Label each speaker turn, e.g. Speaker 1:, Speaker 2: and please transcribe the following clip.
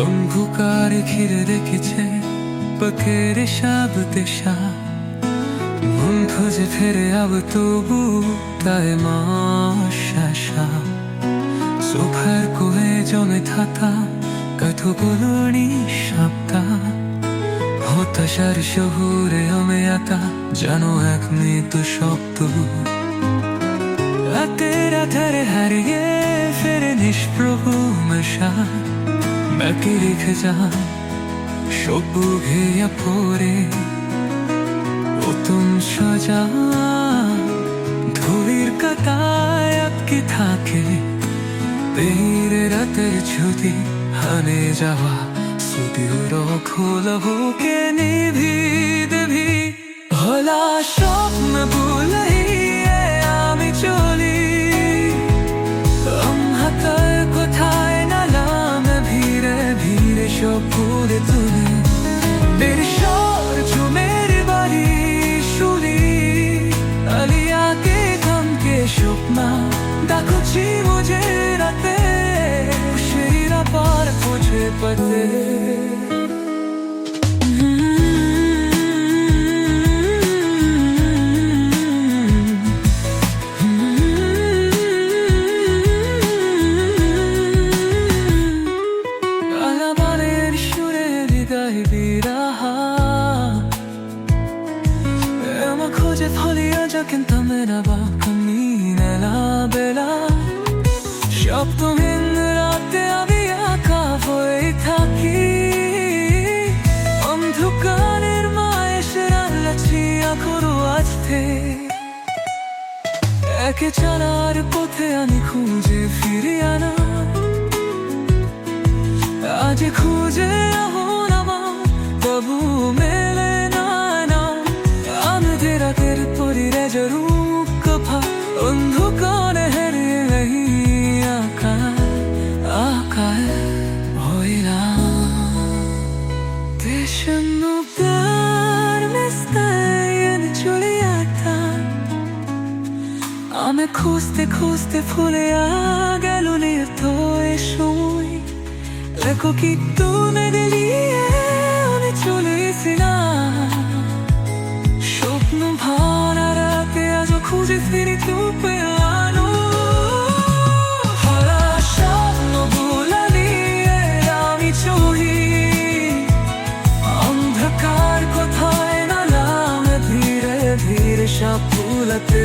Speaker 1: অন্ধকার ঘিরে রেখেছে পকের সাব সা মন খোঁজে ফেরে আব তবু তাই মাশা সোফার কোয়ে জমে থাকা কথোপলনি সাপ্তা হতাশার শহুরে আমি আতা জানো এক মৃত শব্দ। রাতের আধারে হারিয়ে ফেরে নিষ্প্রভু মশা। বাকি রেখে যা সবু ঘেয়া পরে নতুন সাজা, ধুলির কাতায় আটকে থাকে। বেহিরে রাতের ছুটি হানে যাওয়া সুদূর খোলা বুকে নিভি पते। খোঁজে ফলিয়া যাকেন তামেরা বা কামিনেলা বেলা সপ্তমীন রাতে একে চালার পথে আমি খুঁজে ফিরে আনা। আজ খুঁজে এখন তবু মেলে না না। আমাদের রাতের পরিরে জরু কফা, অন্ধকারে হেরে রহি আকার আকার হইলাম দেশনো আমি খুঁজতে খুঁজতে ফুলে গেল নির্ত এ সময়। লেখো কি তুমি দিলিয়ে আমি চলেছিলাম। স্বপ্ন ভাড়া রাতে আজ খুঁজে ফিরি তো পেলানো হারা স্বপ্ন ভুলা নিয়ে আমি চলি অন্ধকার কোথায় নালাম ধীরে ধীরে সব ভুলাতে